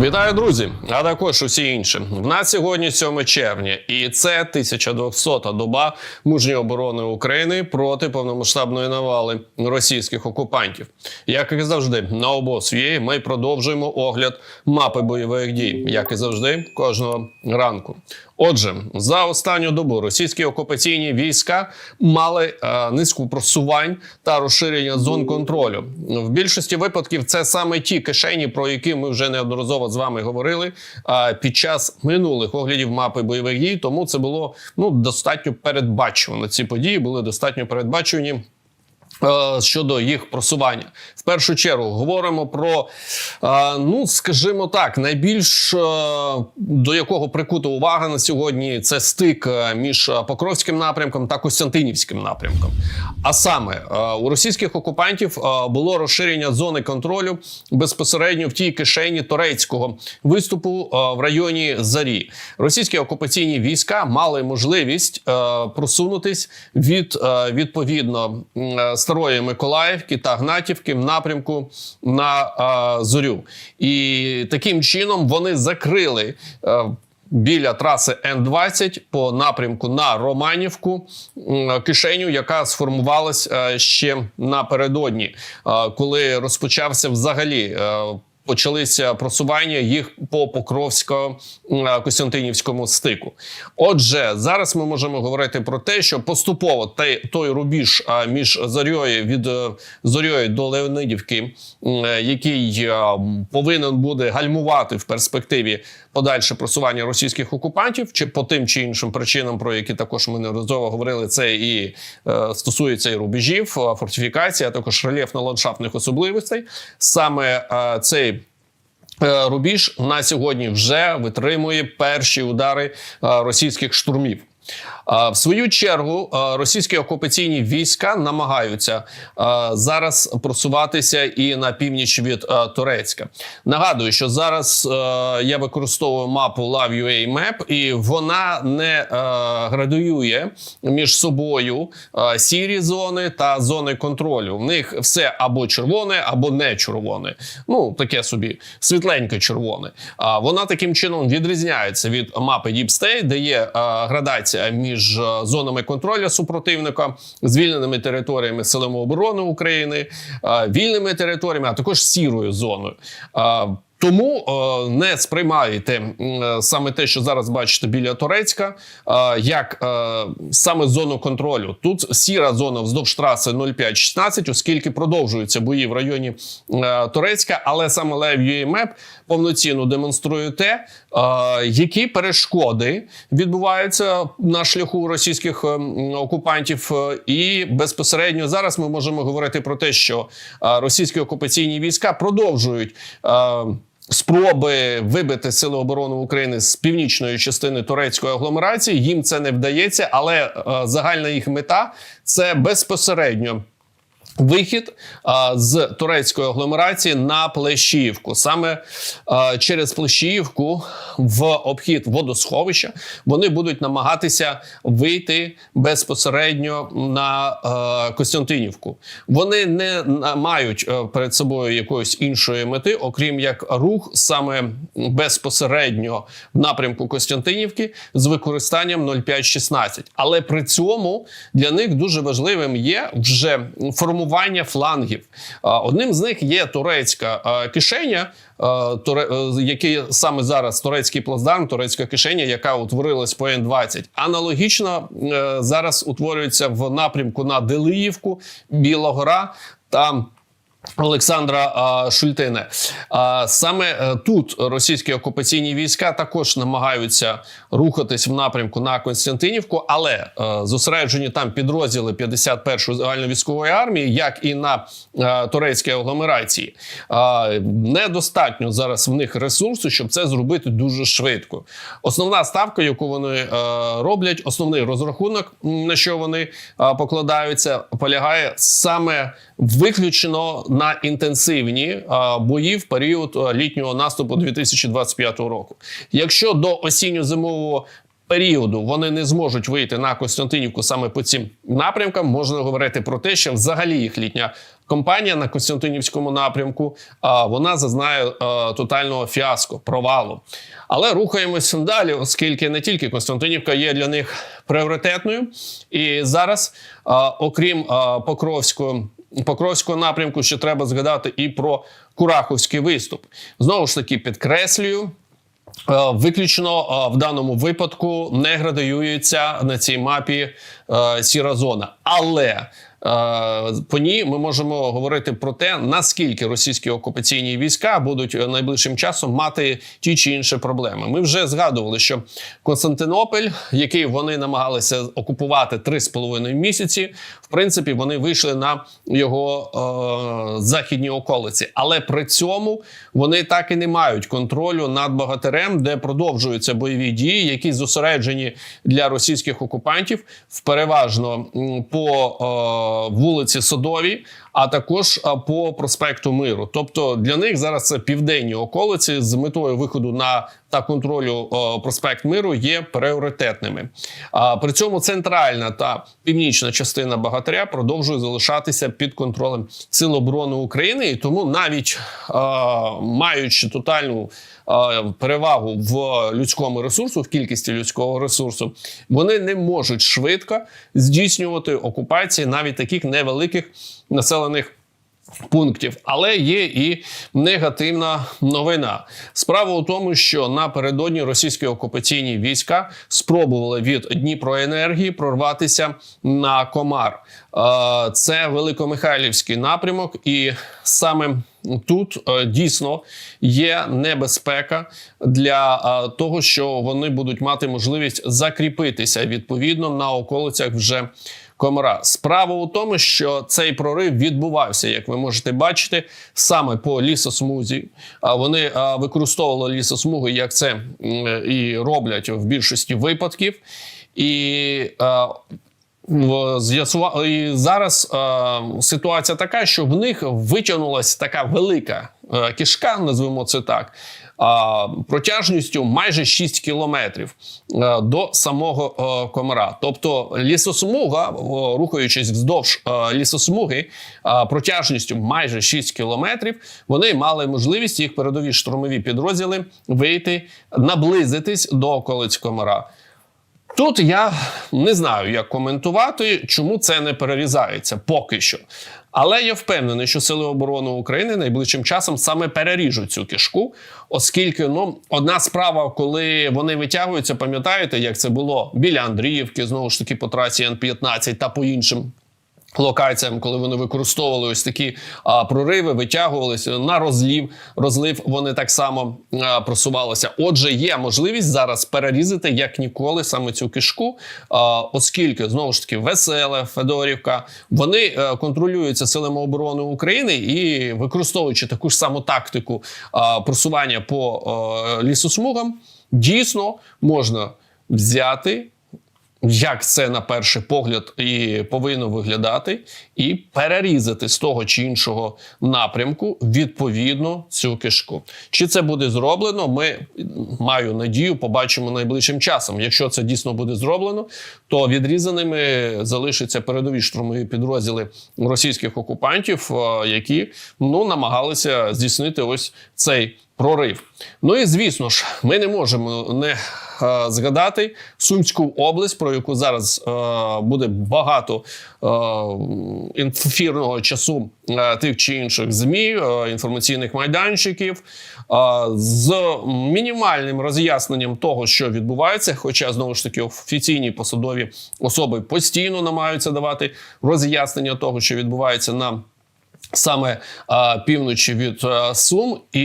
Вітаю, друзі! А також усі інші. В нас сьогодні 7 червня, і це 1200-та доба мужньої оборони України проти повномасштабної навали російських окупантів. Як і завжди, на обосвії ми продовжуємо огляд мапи бойових дій, як і завжди, кожного ранку. Отже, за останню добу російські окупаційні війська мали е, низку просувань та розширення зон контролю. В більшості випадків це саме ті кишені, про які ми вже неодноразово з вами говорили е, під час минулих оглядів мапи бойових дій. Тому це було ну достатньо передбачувано. Ці події були достатньо передбачувані. Е, Щодо їх просування, в першу чергу говоримо про, е, ну скажімо так, найбільш е, до якого прикута увага на сьогодні це стик між Покровським напрямком та Костянтинівським напрямком. А саме у російських окупантів було розширення зони контролю безпосередньо в тій кишені турецького виступу в районі Зарі. Російські окупаційні війська мали можливість просунутись від відповідно старої Миколаївки та Гнатівки в напрямку на е, Зорю. І таким чином вони закрили. е, Біля траси Н-20 по напрямку на Романівку кишеню, яка сформувалась е, ще напередодні, е, коли розпочався взагалі. Е, Почалися просування їх по Покровсько-Костянтинівському стику. Отже, зараз ми можемо говорити про те, що поступово той, той рубіж між Зорьою від е, Зорьою до Леонидівки, е, який е, повинен буде гальмувати в перспективі подальше просування російських окупантів, чи по тим чи іншим причинам, про які також ми неодноразово говорили, це і е, стосується і рубежів, е, фортифікацій, а також рельєфно-ландшафтних особливостей. Саме е, цей Е, Рубіж на сьогодні вже витримує перші удари е, російських штурмів. В свою чергу російські окупаційні війська намагаються зараз просуватися і на північ від Турецька. Нагадую, що зараз я використовую мапу Love.ua Map, і вона не градуює між собою сірі зони та зони контролю. В них все або червоне, або не червоне. Ну таке собі світленьке червоне. Вона таким чином відрізняється від мапи Deep State, де є е, градація між е, зонами контролю супротивника, звільненими територіями силами оборони України, е, вільними територіями, а також сірою зоною. Тому е, не сприймайте м, е, саме те, що зараз бачите біля Турецька, е, як саме зону контролю. Тут сіра зона вздовж траси 0516, оскільки продовжуються бої в районі Турецька, але саме Live Map повноцінно демонструє те, які перешкоди відбуваються на шляху російських е, окупантів. І безпосередньо зараз ми можемо говорити про те, що російські окупаційні війська продовжують. Спроби вибити сили оборони України з північної частини турецької агломерації їм це не вдається, але е, загальна їх мета це безпосередньо. Вихід а, з турецької агломерації на Плещіївку. Саме а, через Плещіївку в обхід водосховища вони будуть намагатися вийти безпосередньо на а, Костянтинівку. Вони не мають е, перед собою якоїсь іншої мети, окрім як рух саме безпосередньо в напрямку Костянтинівки з використанням 0516. Але при цьому для них дуже важливим є вже формування флангів. Одним з них є турецька кишеня, туре, е, який саме зараз турецький плацдарм, турецька кишеня, яка утворилась по Н-20. Аналогічно е, зараз утворюється в напрямку на Делиївку, Білогора та Олександра Шультине. А, саме е, тут російські окупаційні війська також намагаються рухатись в напрямку на Константинівку, але е, зосереджені там підрозділи 51-ї загальновійськової армії, як і на е, турецькій агломерації. Недостатньо зараз в них ресурсу, щоб це зробити дуже швидко. Основна ставка, яку вони роблять, основний розрахунок, на що вони покладаються, полягає саме виключно на інтенсивні бої в період літнього наступу 2025 року. Якщо до осінньо-зимового періоду вони не зможуть вийти на Костянтинівку саме по цим напрямкам, можна говорити про те, що взагалі їх літня компанія на Костянтинівському напрямку вона зазнає тотального фіаско, провалу. Але рухаємось далі, оскільки не тільки Костянтинівка є для них пріоритетною, і зараз, окрім а, Покровського. Покровського напрямку ще треба згадати і про Кураховський виступ. Знову ж таки, підкреслюю, Е, Виключно е, в даному випадку не градуюється на цій мапі е, сіра зона, але по ній ми можемо говорити про те, наскільки російські окупаційні війська будуть е, найближчим часом мати ті чи інші проблеми. Ми вже згадували, що Константинополь, який вони намагалися окупувати 3,5 місяці, в принципі, вони вийшли на його е, західні околиці, але при цьому вони так і не мають контролю над Багатирем, де продовжуються бойові дії, які зосереджені для російських окупантів в переважно по е, вулиці Садовій, а також по проспекту Миру. Тобто для них зараз це південні околиці з метою виходу на та контролю проспект Миру є пріоритетними. А при цьому центральна та північна частина Багатиря продовжує залишатися під контролем Сил оборони України, і тому навіть маючи тотальну перевагу в людському ресурсу, в кількості людського ресурсу, вони не можуть швидко здійснювати окупації навіть таких невеликих населених. Пунктів, але є і негативна новина. Справа у тому, що напередодні російські окупаційні війська спробували від Дніпроенергії прорватися на Комар. Е, Це Великомихайлівський напрямок, і саме тут е, дійсно є небезпека для е, того, що вони будуть мати можливість закріпитися відповідно на околицях вже. Комара. Справа у тому, що цей прорив відбувався, як ви можете бачити, саме по лісосмузі. А вони використовували лісосмуги, як це і роблять в більшості випадків. І і зараз е, ситуація така, що в них витягнулася така велика е, кишка, назвемо це так, протяжністю майже 6 кілометрів е, до самого е, комара. Тобто лісосмуга, рухаючись вздовж е, лісосмуги, е, протяжністю майже 6 кілометрів, вони мали можливість їх передові штурмові підрозділи вийти, наблизитись до околиць комара. Тут я не знаю, як коментувати, чому це не перерізається поки що. Але я впевнений, що Сили оборони України найближчим часом саме переріжуть цю кишку, оскільки ну одна справа, коли вони витягуються, пам'ятаєте, як це було біля Андріївки, знову ж таки по трасі Н-15 та по іншим локаціям, коли вони використовували ось такі а, прориви, витягувалися на розлів. Розлив вони так само а, просувалися. Отже, є можливість зараз перерізати як ніколи саме цю кишку, а, оскільки знову ж таки Веселе, Федорівка вони е, контролюються силами оборони України і використовуючи таку ж саму тактику а, просування по е, лісосмугам, дійсно можна взяти як це на перший погляд і повинно виглядати, і перерізати з того чи іншого напрямку відповідно цю кишку. Чи це буде зроблено? Ми маю надію, побачимо найближчим часом. Якщо це дійсно буде зроблено, то відрізаними залишаться передові штурмові підрозділи російських окупантів, е, які ну намагалися здійснити ось цей прорив. Ну і звісно ж, ми не можемо не згадати Сумську область, про яку зараз е, буде багато е, ефірного часу е, тих чи інших змі, е, інформаційних майданчиків. е, З мінімальним роз'ясненням того, що відбувається, хоча знову ж таки офіційні посадові особи постійно намагаються давати роз'яснення того, що відбувається на саме а, півночі від а, Сум, і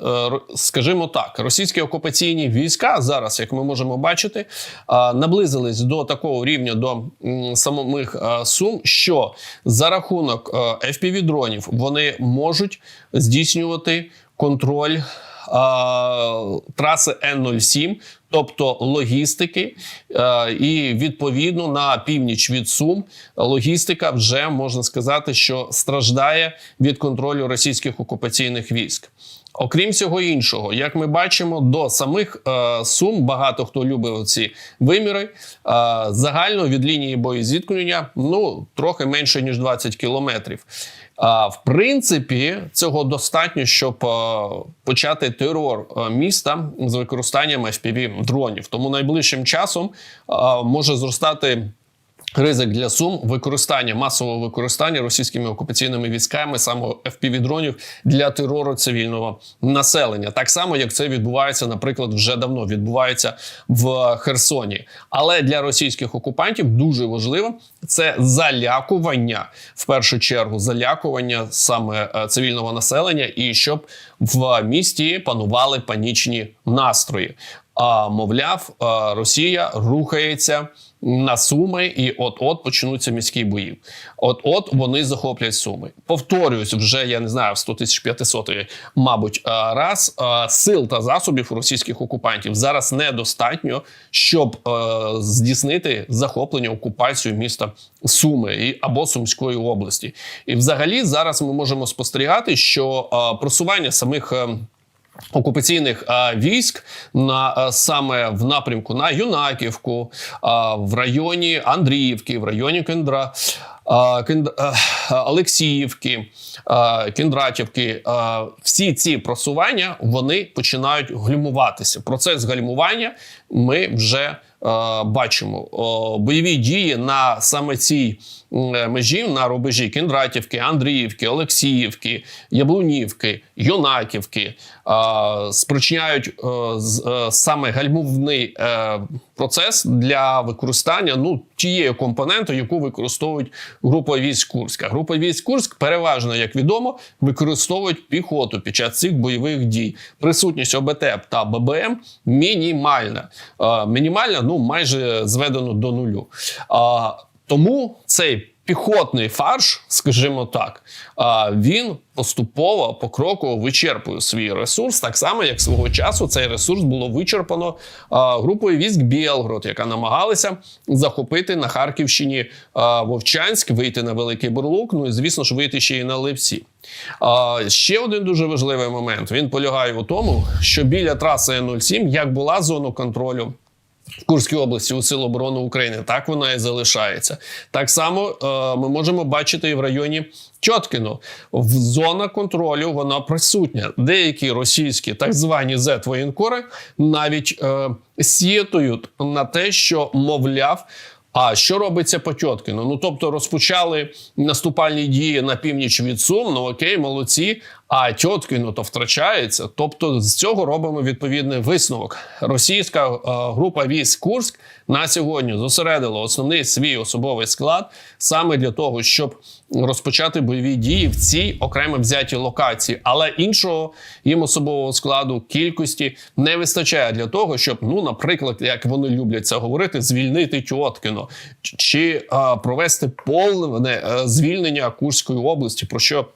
е, ро- скажімо так, російські окупаційні війська зараз, як ми можемо бачити, а, наблизились до такого рівня до м, самих а, Сум, що за рахунок е, fpv дронів вони можуть здійснювати контроль. Траси Н-07, тобто логістики, і відповідно на північ від Сум логістика вже можна сказати, що страждає від контролю російських окупаційних військ. Окрім всього іншого, як ми бачимо, до самих е, сум багато хто любив ці виміри. Е, загально від лінії боєзіткнення ну трохи менше ніж 20 кілометрів. В принципі, цього достатньо, щоб е, почати терор е, міста з використанням fpv дронів. Тому найближчим часом е, може зростати. Ризик для сум використання масового використання російськими окупаційними військами саме FPV-дронів для терору цивільного населення, так само як це відбувається, наприклад, вже давно відбувається в Херсоні. Але для російських окупантів дуже важливо це залякування в першу чергу, залякування саме е, цивільного населення, і щоб в місті панували панічні настрої. А мовляв, е, Росія рухається на суми, і от-от почнуться міські бої. От-от вони захоплять суми. Повторююсь, вже я не знаю, в 100 тисяч 500 мабуть, е, раз е, сил та засобів російських окупантів зараз недостатньо, щоб е, здійснити захоплення окупацію міста Суми і або Сумської області. І, взагалі, зараз ми можемо спостерігати, що просування самих. Окупаційних а, військ на а, саме в напрямку на Юнаківку, а, в районі Андріївки, в районі Кендра, Кенд, а, Олексіївки. А, всі ці просування вони починають гальмуватися. Процес гальмування ми вже е, бачимо. Бойові дії на саме цій м, межі на рубежі Кіндратівки, Андріївки, Олексіївки, Яблунівки, Юнаківки е, спричиняють е, е, саме гальмівний е, процес для використання ну тієї компоненти, яку використовують група військ Курська. Група військ Курськ переважно, як відомо, використовують піхоту під час цих бойових дій. Присутність ОБТ та ББМ мінімальна. Е, мінімальна, ну майже зведено до нулю. Тому цей піхотний фарш, скажімо так, він поступово покроково вичерпує свій ресурс, так само як свого часу цей ресурс було вичерпано групою військ Білгород, яка намагалася захопити на Харківщині Вовчанськ, вийти на Великий Бурлук. Ну і звісно ж вийти ще й на Левці. А, ще один дуже важливий момент. Він полягає у тому, що біля траси Н-07, як була зона контролю. В Курській області у Сил оборони України так вона і залишається. Так само е, ми можемо бачити і в районі Чоткіно. В зона контролю вона присутня. Деякі російські так звані зет-воєнкори навіть е, сітують на те, що мовляв. А що робиться по Тьоткіну? Ну тобто розпочали наступальні дії на північ від Сум. Ну окей, молодці. А Тьоткіну то втрачається. Тобто з цього робимо відповідний висновок. Російська е, група військ Курськ на сьогодні зосередила основний свій особовий склад саме для того, щоб розпочати бойові дії в цій окремо взятій локації. Але іншого їм особового складу кількості не вистачає для того, щоб, ну, наприклад, як вони люблять це говорити, звільнити Тьоткіно чи- е, провести повне е, звільнення Курської області, про що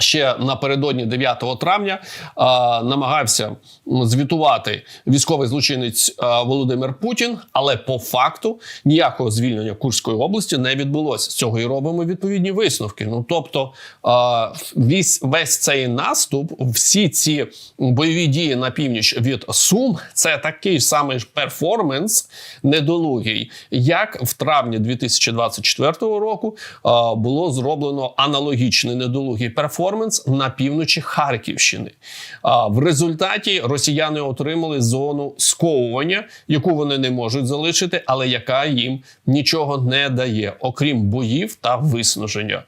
ще напередодні 9 травня а, намагався звітувати військовий злочинець а, Володимир Путін, але по факту ніякого звільнення Курської області не відбулося. З цього і робимо відповідні висновки. Ну тобто, а, весь, весь цей наступ, всі ці бойові дії на північ від Сум, це такий самий ж перформанс недолугий, як в травні 2024 року а, було зроблено аналогічний недолугий перформанс на півночі Харківщини. В результаті росіяни отримали зону сковування, яку вони не можуть залишити, але яка їм нічого не дає, окрім боїв та виснаження.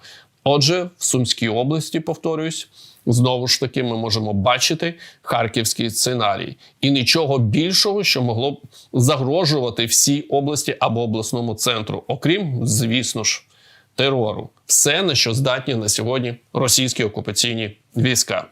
Отже, в Сумській області, повторюсь, знову ж таки, ми можемо бачити харківський сценарій і нічого більшого, що могло б загрожувати всій області або обласному центру, окрім, звісно ж, терору. Все, на що здатні на сьогодні російські окупаційні війська.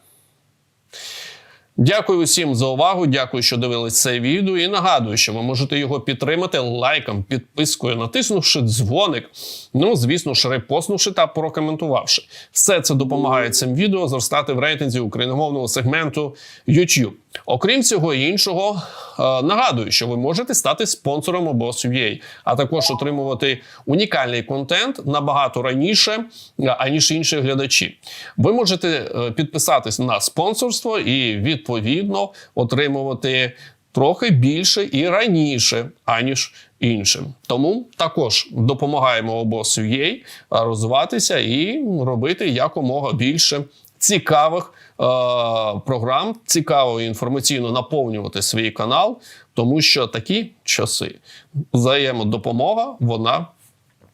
Дякую усім за увагу. Дякую, що дивились це відео. І нагадую, що ви можете його підтримати лайком, підпискою, натиснувши дзвоник. Ну, звісно ж, репостнувши та прокоментувавши. Все це допомагає цим відео зростати в рейтинзі україномовного сегменту YouTube. Окрім цього іншого, е, нагадую, що ви можете стати спонсором обос.ua, а також отримувати унікальний контент набагато раніше, е, аніж інші глядачі. Ви можете е, підписатись на спонсорство і відповідно отримувати трохи більше і раніше, аніж іншим. Тому також допомагаємо обос.ua розвиватися і робити якомога більше цікавих програм, цікаво інформаційно наповнювати свій канал, тому що такі часи взаємодопомога вона.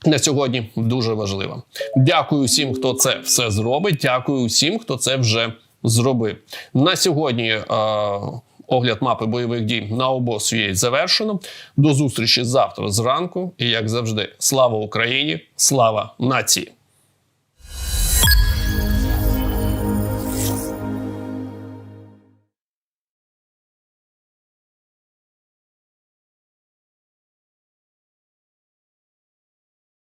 На сьогодні дуже важлива. Дякую всім, хто це все зробить. Дякую всім, хто це вже зробив. На сьогодні е, огляд мапи бойових дій на обоз завершено. До зустрічі завтра зранку. І як завжди, слава Україні, слава нації!